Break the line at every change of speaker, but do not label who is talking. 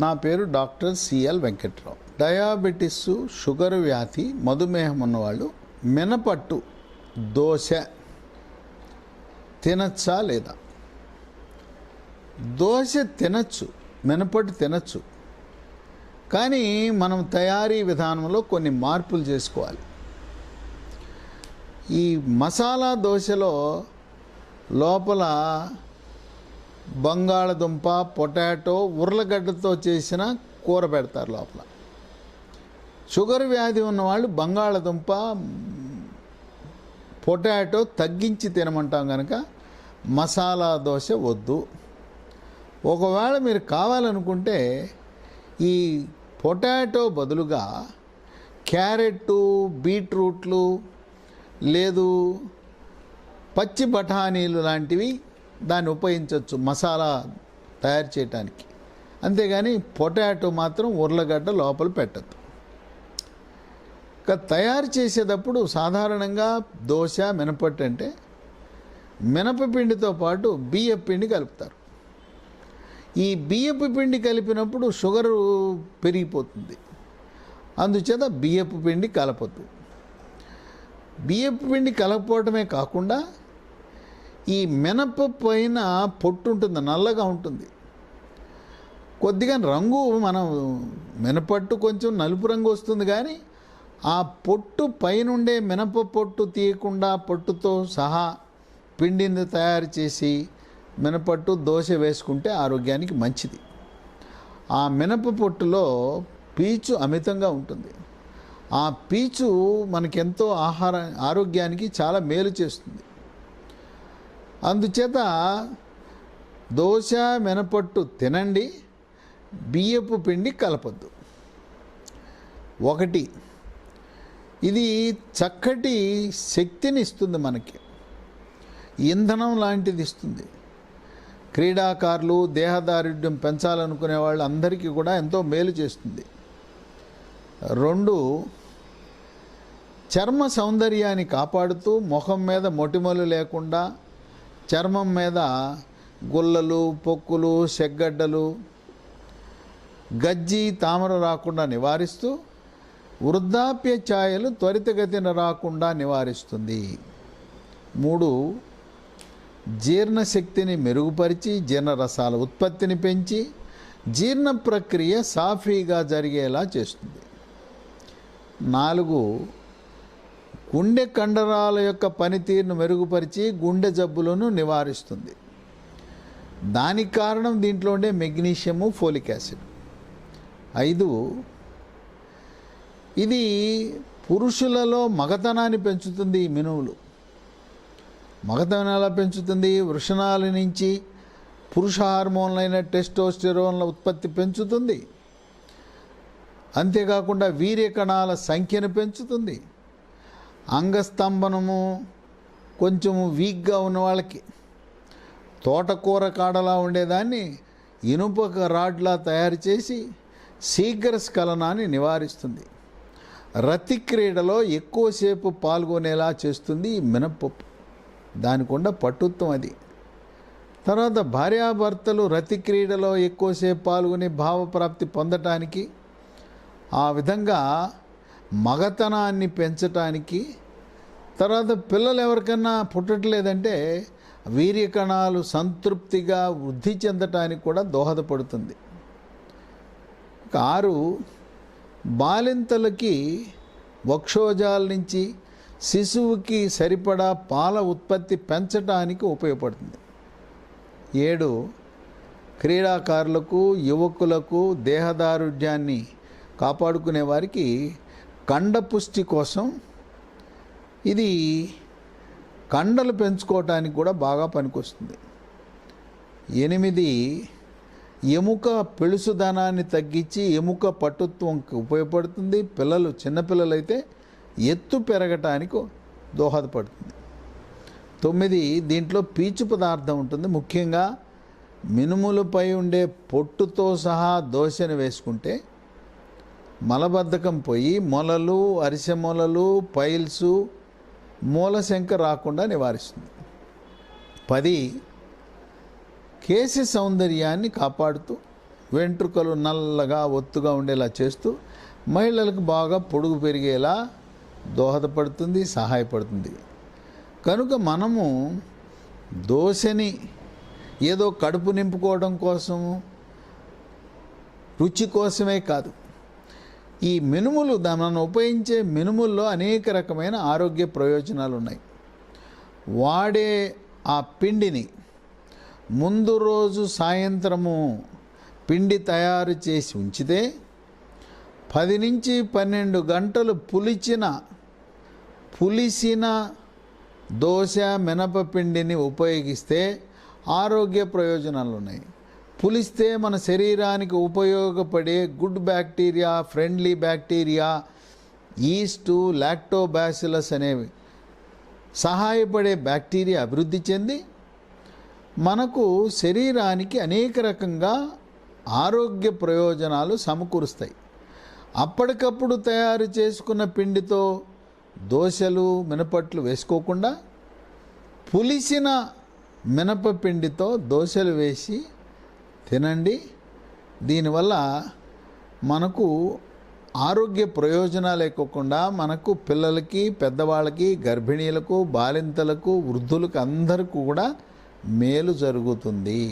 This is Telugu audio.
నా పేరు doctor CL Venkatrao. Diabetes sugar వ్యాధి మధుమేహం ఉన్నవాళ్ళు మినపట్టు దోశ తినచ్చా లేదా? దోశ తినచ్చు మినపట్టు తినచ్చు. కానీ మనం తయారీ విధానంలో కొన్ని మార్పులు చేసుకోవాలి. ఈ మసాలా దోశలో లోపల బంగాళదుంప పొటాటో ఉర్లగడ్డతో చేసిన కూర పెడతారు లోపల. షుగర్ వ్యాధి ఉన్నవాళ్ళు బంగాళదుంప పొటాటో తగ్గించి తినమంటాం కనుక మసాలా దోశ వద్దు. ఒకవేళ మీరు కావాలనుకుంటే ఈ పొటాటో బదులుగా క్యారెట్ బీట్రూట్లు లేదు పచ్చి బఠానీలు లాంటివి దాన్ని ఉపయోగించవచ్చు మసాలా తయారు చేయటానికి. అంతేగాని పొటాటో మాత్రం ఉర్లగడ్డ లోపల పెట్టద్దు. ఇక తయారు చేసేటప్పుడు సాధారణంగా దోశ మినపట్టు అంటే మినపపిండితో పాటు బియ్యపు పిండి కలుపుతారు. ఈ బియ్యపు పిండి కలిపినప్పుడు షుగరు పెరిగిపోతుంది. అందుచేత బియ్యపు పిండి కలపద్దు. బియ్యపు పిండి కలపపోవటమే కాకుండా ఈ మినప పైన పొట్టు ఉంటుంది నల్లగా ఉంటుంది. కొద్దిగా రంగు మనం మినపట్టు కొంచెం నలుపు రంగు వస్తుంది కానీ ఆ పొట్టు పైనుండే మినప పొట్టు తీయకుండా పొట్టుతో సహా పిండిని తయారు చేసి మినపట్టు దోశ వేసుకుంటే ఆరోగ్యానికి మంచిది. ఆ మినప పొట్టులో పీచు అమితంగా ఉంటుంది. ఆ పీచు మనకెంతో ఆహార ఆరోగ్యానికి చాలా మేలు చేస్తుంది. అందుచేత దోశ మినపట్టు తినండి బియ్యపు పిండి కలపద్దు. ఒకటి ఇది చక్కటి శక్తిని ఇస్తుంది మనకి. ఇంధనం లాంటిది ఇస్తుంది. క్రీడాకారులు దేహదారుఢ్యం పెంచాలనుకునే వాళ్ళు అందరికీ కూడా ఎంతో మేలు చేస్తుంది. రెండు చర్మ సౌందర్యాన్ని కాపాడుతూ ముఖం మీద మొటిమలు లేకుండా చర్మం మీద గుల్లలు పొక్కులు సెగ్గడ్డలు గజ్జి తామర రాకుండా నివారిస్తూ వృద్ధాప్య ఛాయలు త్వరితగతిన రాకుండా నివారిస్తుంది. మూడు జీర్ణశక్తిని మెరుగుపరిచి జీర్ణరసాల ఉత్పత్తిని పెంచి జీర్ణ ప్రక్రియ సాఫీగా జరిగేలా చేస్తుంది. నాలుగు గుండె కండరాల యొక్క పనితీరును మెరుగుపరిచి గుండె జబ్బులను నివారిస్తుంది. దానికి కారణం దీంట్లో ఉండే మెగ్నీషియము ఫోలిక్ యాసిడ్. ఐదు ఇది పురుషులలో మగతనాన్ని పెంచుతుంది ఈ మినువులు. మగతనం ఎలా పెంచుతుంది? వృషణాల నుంచి పురుష హార్మోన్లైన టెస్టోస్టెరోన్ల ఉత్పత్తి పెంచుతుంది. అంతేకాకుండా వీర్యకణాల సంఖ్యను పెంచుతుంది. అంగస్తంభనము కొంచెము వీక్గా ఉన్న వాళ్ళకి. తోటకూర కాడలా ఉండేదాన్ని ఇనుప రాడ్లా తయారు చేసి శీఘ్ర స్ఖలనాన్ని నివారిస్తుంది. రతి క్రీడలో ఎక్కువసేపు పాల్గొనేలా చేస్తుంది ఈ మినపప్పు. దానికుండా పట్టుత్వం అది. తర్వాత భార్యాభర్తలు రతి క్రీడలో ఎక్కువసేపు పాల్గొని భావప్రాప్తి పొందటానికి ఆ విధంగా మగతనాన్ని పెంచటానికి తర్వాత పిల్లలు ఎవరికన్నా పుట్టట్లేదంటే వీర్యకణాలు సంతృప్తిగా వృద్ధి చెందటానికి కూడా దోహదపడుతుంది. ఆరు బాలింతలకి వక్షోజాల నుంచి శిశువుకి సరిపడా పాల ఉత్పత్తి పెంచటానికి ఉపయోగపడుతుంది. ఏడు క్రీడాకారులకు యువకులకు దేహదారుఢ్యాన్ని కాపాడుకునే వారికి కండపుష్టి కోసం ఇది కండలు పెంచుకోవటానికి కూడా బాగా పనికొస్తుంది. ఎనిమిది ఎముక పెళుసుదనాన్ని తగ్గించి ఎముక పటుత్వంకి ఉపయోగపడుతుంది. పిల్లలు చిన్నపిల్లలైతే ఎత్తు పెరగటానికి దోహదపడుతుంది. తొమ్మిది దీంట్లో పీచు పదార్థం ఉంటుంది. ముఖ్యంగా మినుములపై ఉండే పొట్టుతో సహా దోశను వేసుకుంటే మలబద్ధకం పోయి మొలలు అరిసె మొలలు పైల్సు మూలశంక రాకుండా నివారిస్తుంది. పది కేశ సౌందర్యాన్ని కాపాడుతూ వెంట్రుకలు నల్లగా ఒత్తుగా ఉండేలా చేస్తూ మహిళలకు బాగా పొడుగు పెరిగేలా దోహదపడుతుంది సహాయపడుతుంది. కనుక మనము దోశని ఏదో కడుపు నింపుకోవడం కోసము రుచి కోసమే కాదు. ఈ మినుములు మనం ఉపయోగించే మినుముల్లో అనేక రకమైన ఆరోగ్య ప్రయోజనాలు ఉన్నాయి వాడే ఆ పిండిని ముందు రోజు సాయంత్రము పిండి తయారు చేసి ఉంచితే పది నుంచి పన్నెండు గంటలు పులిచిన పులిసిన దోశ మినపపిండిని ఉపయోగిస్తే ఆరోగ్య ప్రయోజనాలు ఉన్నాయి పులిస్తే మన శరీరానికి ఉపయోగపడే good bacteria friendly bacteria yeast lactobacillus అనేవి. సహాయపడే బ్యాక్టీరియా అభివృద్ధి చెంది మనకు శరీరానికి అనేక రకంగా ఆరోగ్య ప్రయోజనాలు సమకూరుస్తాయి. అప్పటికప్పుడు తయారు చేసుకున్న పిండితో దోశలు మినపట్లు వేసుకోకుండా పులిసిన మినప పిండితో దోశలు వేసి తినండి. దీనివల్ల మనకు ఆరోగ్య ప్రయోజనాలు కాకుండా మనకు పిల్లలకి పెద్దవాళ్ళకి గర్భిణీలకు బాలింతలకు వృద్ధులకు అందరికీ కూడా మేలు జరుగుతుంది.